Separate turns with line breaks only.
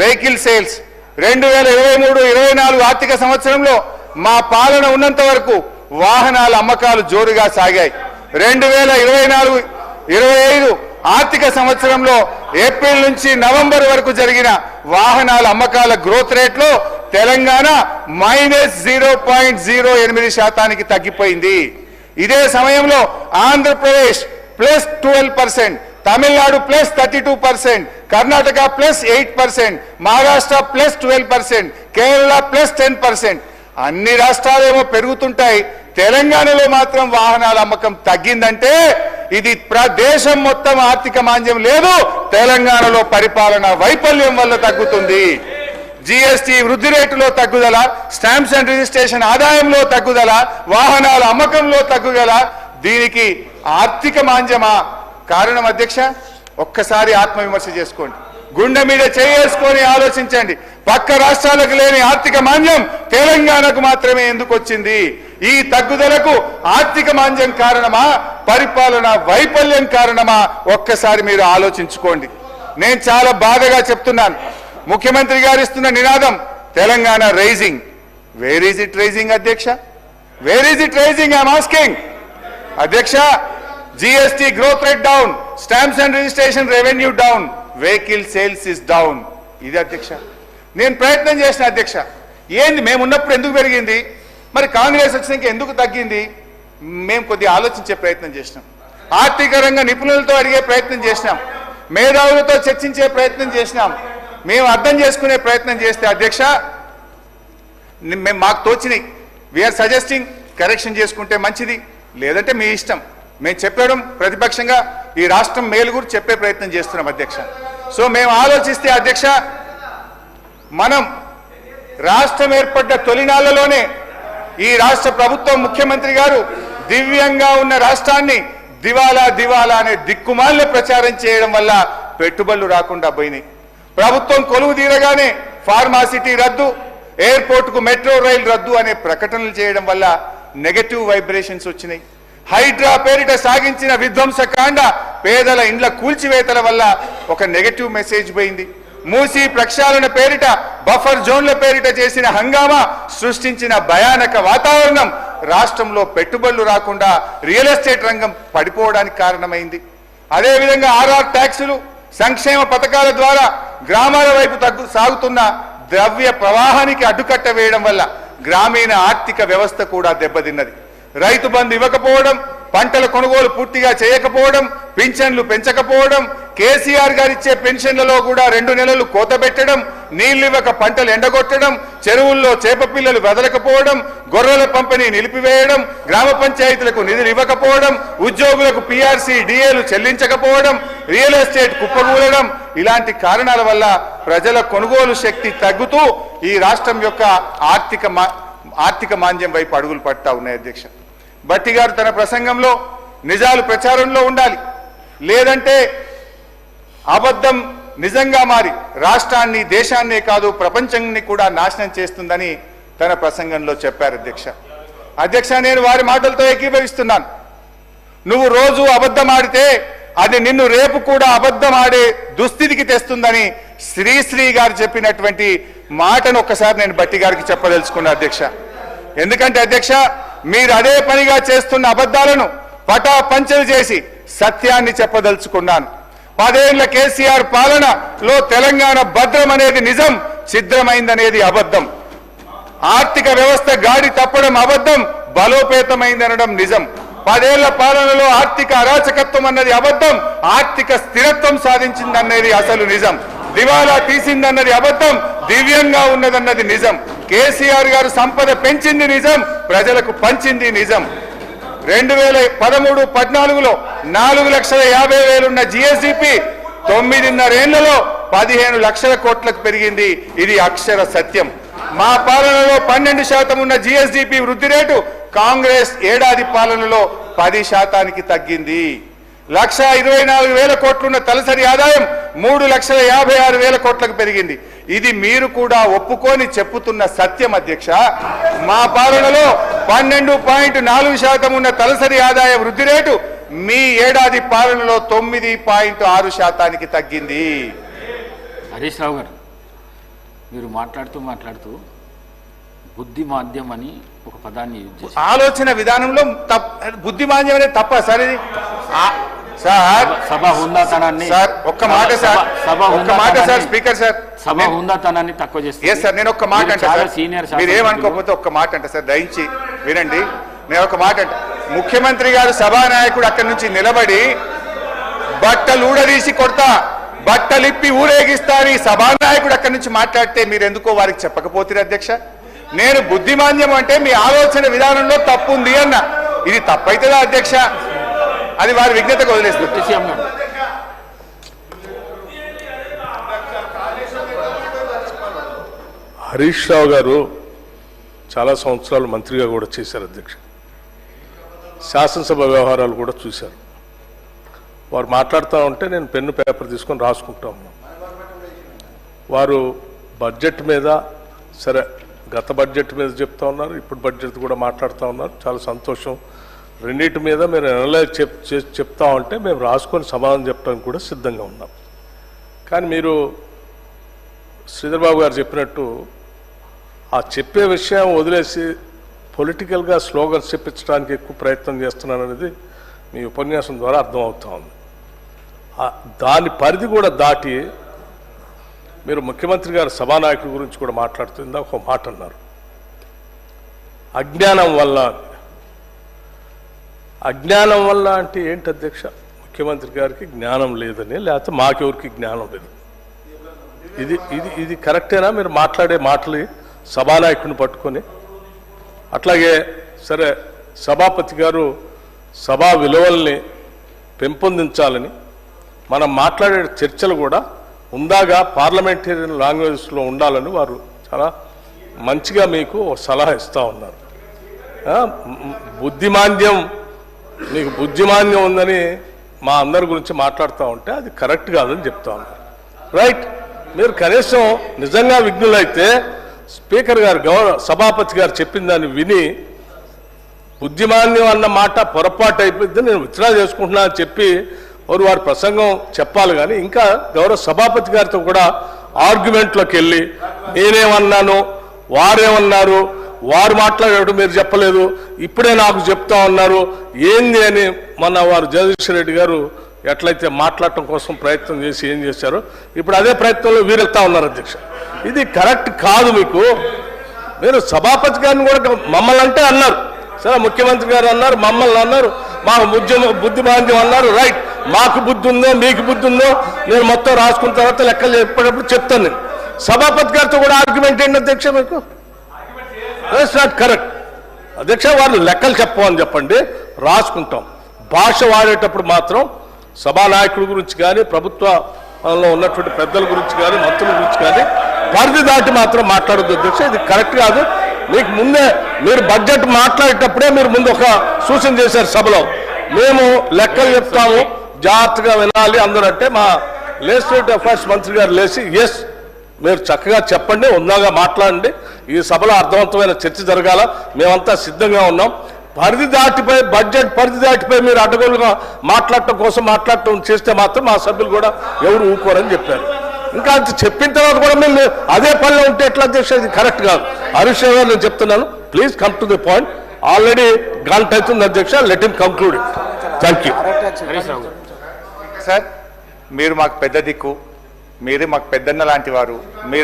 Vehicle sales. రెండు వేల ఇరవై మూడు ఇరవై నాలుగు ఆర్థిక సంవత్సరంలో మా పాలన ఉన్నంత వరకు వాహనాల అమ్మకాలు జోరుగా సాగాయి. రెండు వేల ఇరవై నాలుగు ఇరవై ఐదు ఆర్థిక సంవత్సరంలో ఏప్రిల్ నుంచి నవంబర్ వరకు జరిగిన వాహనాల అమ్మకాల గ్రోత్ రేట్లో Telangana minus zero point zero ఎనిమిది శాతానికి తగ్గిపోయింది. ఇదే సమయంలో Andhra Pradesh plus twelve percent Tamil Nadu plus thirty two percent Karnataka plus eight percent Maharashtra plus twelve percent Kerala plus ten percent. అన్ని రాష్ట్రాలేమో పెరుగుతుంటాయి. తెలంగాణలో మాత్రం వాహనాల అమ్మకం తగ్గిందంటే ఇది ప్రదేశం మొత్తం ఆర్థిక మాంద్యం లేదు తెలంగాణలో పరిపాలన వైఫల్యం వల్ల తగ్గుతుంది. జీఎస్టీ వృద్ధి రేటులో తగ్గుదల స్టాంప్స్ అండ్ రిజిస్ట్రేషన్ ఆదాయంలో తగ్గుదల వాహనాల అమ్మకంలో తగ్గుదల దీనికి ఆర్థిక మాంద్యమా కారణం అధ్యక్ష ఒక్కసారి ఆత్మవిమర్శ చేసుకోండి. గుండె మీద చేసుకొని ఆలోచించండి. పక్క రాష్ట్రాలకు లేని ఆర్థిక మాంద్యం తెలంగాణకు మాత్రమే ఎందుకు వచ్చింది? ఈ తగ్గుదలకు ఆర్థిక మాంద్యం కారణమా? పరిపాలన వైఫల్యం కారణమా? ఒక్కసారి మీరు ఆలోచించుకోండి. నేను చాలా బాధగా చెప్తున్నాను. ముఖ్యమంత్రి గారు ఇస్తున్న నినాదం Telangana rising. Where is it rising అధ్యక్ష? Where is it rising I'm asking అధ్యక్ష GST growth rate down stamps and registration revenue down vehicle sales is down ఇది అధ్యక్ష. నేను ప్రయత్నం చేసిన అధ్యక్ష. ఏంది మేము ఉన్నప్పుడు ఎందుకు పెరిగింది? మరి కాంగ్రెస్ వచ్చినాక ఎందుకు తగ్గింది? మేము కొద్దిగా ఆలోచించే ప్రయత్నం చేసినాం. ఆర్థిక రంగ నిపుణులతో అడిగే ప్రయత్నం చేసినాం. మేధావులతో చర్చించే ప్రయత్నం చేసినాం. మేము అర్థం చేసుకునే ప్రయత్నం చేస్తే అధ్యక్ష మేము మాకు తోచినాయి. వీఆర్ సజెస్టింగ్ కరెక్షన్ చేసుకుంటే మంచిది. లేదంటే మీ ఇష్టం. మేము చెప్పడం ప్రతిపక్షంగా ఈ రాష్ట్రం మేలు గురించి చెప్పే ప్రయత్నం చేస్తున్నాం అధ్యక్ష. సో మేము ఆలోచిస్తే అధ్యక్ష మనం రాష్ట్రం ఏర్పడ్డ తొలినాళ్ళలోనే ఈ రాష్ట్ర ప్రభుత్వం ముఖ్యమంత్రి గారు దివ్యంగా ఉన్న రాష్ట్రాన్ని దివాలా దివాలా అనే దిక్కుమాల ప్రచారం చేయడం వల్ల పెట్టుబడులు రాకుండా పోయినాయి. ప్రభుత్వం కొలువు తీరగానే ఫార్మాసిటీ రద్దు ఎయిర్పోర్ట్కు మెట్రో రైలు రద్దు అనే ప్రకటనలు చేయడం వల్ల నెగటివ్ వైబ్రేషన్స్ వచ్చినాయి. హైడ్రా పేరిట సాగించిన విధ్వంసకాండ పేదల ఇండ్ల కూల్చివేతల వల్ల ఒక నెగటివ్ మెసేజ్ పోయింది. మూసి ప్రక్షాళన పేరిట బఫర్ జోన్ల పేరిట చేసిన హంగామా సృష్టించిన భయానక వాతావరణం రాష్ట్రంలో పెట్టుబడులు రాకుండా రియల్ ఎస్టేట్ రంగం పడిపోవడానికి కారణమైంది. అదేవిధంగా ఆర్ఆర్ ట్యాక్సులు సంక్షేమ పథకాల ద్వారా గ్రామాల వైపు తగ్గు సాగుతున్న ద్రవ్య ప్రవాహానికి అడ్డుకట్ట వేయడం వల్ల గ్రామీణ ఆర్థిక వ్యవస్థ కూడా దెబ్బతిన్నది. రైతు బంధు ఇవ్వకపోవడం పంటల కొనుగోలు పూర్తిగా చేయకపోవడం పింఛన్లు పెంచకపోవడం కేసీఆర్ గారు ఇచ్చే పెన్షన్లలో కూడా రెండు నెలలు కోత పెట్టడం నీళ్ళు ఇవ్వక పంటలు ఎండగొట్టడం చెరువుల్లో చేప పిల్లలు వదలకపోవడం గొర్రెల పంపిణీ నిలిపివేయడం గ్రామ పంచాయతీలకు నిధులు ఇవ్వకపోవడం ఉద్యోగులకు పీఆర్సీ డిఏలు చెల్లించకపోవడం రియల్ ఎస్టేట్ కుప్పకూలడం ఇలాంటి కారణాల వల్ల ప్రజల కొనుగోలు శక్తి తగ్గుతూ ఈ రాష్ట్రం యొక్క ఆర్థిక మా- ఆర్థిక మాంద్యం వైపు అడుగులు పడతా ఉన్నాయి అధ్యక్ష. బట్టి గారు తన ప్రసంగంలో నిజాలు ప్రచారంలో ఉండాలి. లేదంటే అబద్ధం నిజంగా మారి రాష్ట్రాన్ని దేశాన్నే కాదు ప్రపంచాన్ని కూడా నాశనం చేస్తుందని తన ప్రసంగంలో చెప్పారు అధ్యక్ష. అధ్యక్ష నేను వారి మాటలతో ఏకీభవిస్తున్నాను. నువ్వు రోజు అబద్ధం ఆడితే అది నిన్ను రేపు కూడా అబద్ధం ఆడే దుస్థితికి తెస్తుందని శ్రీశ్రీ గారు చెప్పినటువంటి మాటను ఒక్కసారి నేను బట్టి గారికి చెప్పదలుచుకున్నా అధ్యక్ష. ఎందుకంటే అధ్యక్ష మీరు అదే పనిగా చేస్తున్న అబద్ధాలను పటా పంచలు చేసి సత్యాన్ని చెప్పదలుచుకున్నాను. పదేళ్ళ కేసీఆర్ పాలనలో తెలంగాణ భద్రం అనేది నిజం ఛిద్రమైందనేది అబద్ధం. ఆర్థిక వ్యవస్థ గాడి తప్పడం అబద్ధం బలోపేతమైందనడం నిజం. పదేళ్ళ పాలనలో ఆర్థిక అరాచకత్వం అన్నది అబద్ధం ఆర్థిక స్థిరత్వం సాధించిందన్నది అసలు నిజం. దివాలా తీసిందన్నది అబద్ధం దివ్యంగా ఉన్నదన్నది నిజం. కేసీఆర్ గారు సంపద పెంచింది నిజం ప్రజలకు పంచింది నిజం. రెండు వేల పదమూడు పద్నాలుగులో నాలుగు లక్షల యాభై వేలున్న జిఎస్డిపి తొమ్మిదిన్నరేళ్ళలో పదిహేను లక్షల కోట్లకు పెరిగింది. ఇది అక్షర సత్యం. మా పాలనలో పన్నెండు శాతం ఉన్న జిఎస్డిపి వృద్ధి రేటు కాంగ్రెస్ ఏడాది పాలనలో పది శాతానికి తగ్గింది. లక్ష ఇరవై నాలుగు వేల కోట్లున్న తలసరి ఆదాయం మూడు లక్షల యాభై ఆరు వేల కోట్లకు పెరిగింది. ఇది మీరు కూడా ఒప్పుకొని చెప్పుతున్న సత్యం అధ్యక్ష. మా పాలనలో పన్నెండు పాయింట్ నాలుగు శాతం ఉన్న తలసరి ఆదాయ వృద్ధి రేటు మీ ఏడాది పాలనలో తొమ్మిది పాయింట్ ఆరు శాతానికి తగ్గింది.
హరీష్ రావు గారు మీరు మాట్లాడుతూ మాట్లాడుతూ బుద్ధి మాధ్యం అని ఒక పదాన్ని
ఆలోచన విధానంలో తప్ బుద్ధిమాంద్యం అనేది తప్ప సార్ ఇది? సార్.
సభ హుందాతనాన్ని
సార్ ఒక్క మాట సార్. ఒక్క మాట సార్ స్పీకర్ సార్.
సభ హుందాతనాన్ని తక్కువ చేస్తుంది.
ఎస్ సార్ నేను ఒక్క మాట అంటే సార్
సీనియర్
మీరు ఏమనుకోకపోతే ఒక్క మాట అంటే సార్ దయించి వినండి. నేను ఒక మాట అంటే. ముఖ్యమంత్రి గారు సభానాయకుడు అక్కడి నుంచి నిలబడి బట్టలు ఊడదీసి కొడతా బట్టలిప్పి ఊరేగిస్తా అని సభానాయకుడు అక్కడి నుంచి మాట్లాడితే మీరు ఎందుకో వారికి చెప్పకపోతే అధ్యక్ష. నేను బుద్ధిమాన్యం అంటే మీ ఆలోచన విధానంలో తప్పు ఉంది అన్న. ఇది తప్పైతుందా అధ్యక్ష? అది వారి విజ్ఞతకు వదిలేస్తుంది.
హరీష్ రావు గారు చాలా సంవత్సరాలు మంత్రిగా కూడా చేశారు అధ్యక్ష. శాసనసభ వ్యవహారాలు కూడా చూశారు. వారు మాట్లాడుతూ ఉంటే నేను పెన్ను పేపర్ తీసుకొని రాసుకుంటా ఉన్నాను. వారు బడ్జెట్ మీద సరే గత బడ్జెట్ మీద చెప్తా ఉన్నారు ఇప్పుడు బడ్జెట్ కూడా మాట్లాడుతూ ఉన్నారు. చాలా సంతోషం. రెండింటి మీద మీరు అనలైజ్ చెప్ చెప్తా ఉంటే మేము రాసుకొని సమాధానం చెప్పడానికి కూడా సిద్ధంగా ఉన్నాం. కానీ మీరు శ్రీధర్ బాబు గారు చెప్పినట్టు ఆ చెప్పే విషయం వదిలేసి పొలిటికల్గా స్లోగన్స్ చెప్పించడానికి ఎక్కువ ప్రయత్నం చేస్తున్నాను అనేది మీ ఉపన్యాసం ద్వారా అర్థమవుతా ఉంది. దాని పరిధి కూడా దాటి మీరు ముఖ్యమంత్రి గారు సభానాయకుడి గురించి కూడా మాట్లాడుతుంది ఒక మాట అన్నారు. అజ్ఞానం వల్ల అజ్ఞానం వల్ల అంటే ఏంటి అధ్యక్ష? ముఖ్యమంత్రి గారికి జ్ఞానం లేదని లేకపోతే మాకెవరికి జ్ఞానం లేదు. ఇది ఇది ఇది కరెక్టేనా మీరు మాట్లాడే మాటలు సభానాయకుడిని పట్టుకొని అట్లాగే సరే సభాపతి గారు సభా విలువల్ని పెంపొందించాలని మనం మాట్లాడే చర్చలు కూడా ఉందాగా పార్లమెంటేరియన్ లాంగ్వేజ్లో ఉండాలని వారు చాలా మంచిగా మీకు సలహా ఇస్తూ ఉన్నారు. బుద్ధిమాంద్యం మీకు బుద్ధిమాంద్యం ఉందని మా అందరి గురించి మాట్లాడుతూ ఉంటే అది కరెక్ట్ కాదని చెప్తా ఉన్నారు. రైట్ మీరు కనీసం నిజంగా విఘ్నులైతే స్పీకర్ గారు గౌరవ సభాపతి గారు చెప్పిన దాన్ని విని బుద్ధిమాన్యం అన్న మాట పొరపాటు అయిపోయింది నేను విత్డ్రా చేసుకుంటున్నా అని చెప్పి వారు వారి ప్రసంగం చెప్పాలి కానీ ఇంకా గౌరవ సభాపతి గారితో కూడా ఆర్గ్యుమెంట్లోకి వెళ్ళి నేనేమన్నాను వారేమన్నారు వారు మాట్లాడేటప్పుడు మీరు చెప్పలేదు ఇప్పుడే నాకు చెప్తా ఉన్నారు ఏంది అని మొన్న వారు జగదీశ్వర రెడ్డి గారు ఎట్లయితే మాట్లాడటం కోసం ప్రయత్నం చేసి ఏం చేశారో ఇప్పుడు అదే ప్రయత్నంలో వీరెళ్తా ఉన్నారు అధ్యక్ష. ఇది కరెక్ట్ కాదు మీకు. మీరు సభాపతి గారిని కూడా మమ్మల్ని అంటే అన్నారు. సరే ముఖ్యమంత్రి గారు అన్నారు మమ్మల్ని అన్నారు మాకు బుద్ధి బాంధ్యం అన్నారు. రైట్ మాకు బుద్ధి ఉందో మీకు బుద్ధి ఉందో నేను మొత్తం రాసుకున్న తర్వాత లెక్కలు చెప్పేటప్పుడు చెప్తాను నేను. సభాపతి గారితో కూడా ఆర్గ్యుమెంట్ ఏంటి అధ్యక్ష మీకు? ఇట్స్ నాట్ కరెక్ట్ అధ్యక్ష వాళ్ళు లెక్కలు చెప్పమని చెప్పండి రాసుకుంటాం. భాష వాడేటప్పుడు మాత్రం సభానాయకుడి గురించి కానీ ప్రభుత్వంలో ఉన్నటువంటి పెద్దల గురించి కానీ మంత్రుల గురించి కానీ పరిధి దాటి మాత్రం మాట్లాడద్దు. అధ్యక్ష ఇది కరెక్ట్ కాదు. మీకు ముందే మీరు బడ్జెట్ మాట్లాడేటప్పుడే మీరు ముందు ఒక సూచన చేశారు సభలో. మేము లెక్కలు చెప్తాము జాగ్రత్తగా వినాలి అందరూ అంటే మా లెజిస్లేటివ్ అఫైర్స్ మంత్రి గారు లేచి ఎస్ మీరు చక్కగా చెప్పండి ఉన్నాగా మాట్లాడండి. ఈ సభలో అర్థవంతమైన చర్చ జరగాల. మేమంతా సిద్ధంగా ఉన్నాం. పరిధి దాటిపోయి బడ్జెట్ పరిధి దాటిపోయి మీరు అడ్డగోలుగా మాట్లాడటం కోసం మాట్లాడటం చేస్తే మాత్రం మా సభ్యులు కూడా ఎవరు ఊరుకోరని చెప్పారు. ఇంకా అంత చెప్పిన తర్వాత కూడా మేము అదే పనిలో ఉంటే ఎట్లా చేసేది కరెక్ట్ కాదు. హరీష్ గారు నేను చెప్తున్నాను. Please come to the point already గంట అవుతుంది అధ్యక్ష. Let in conclude thank you
sir మీరు మాకు పెద్ద దిక్కు మీరే మాకు పెద్దన్న లాంటి వారు మీరు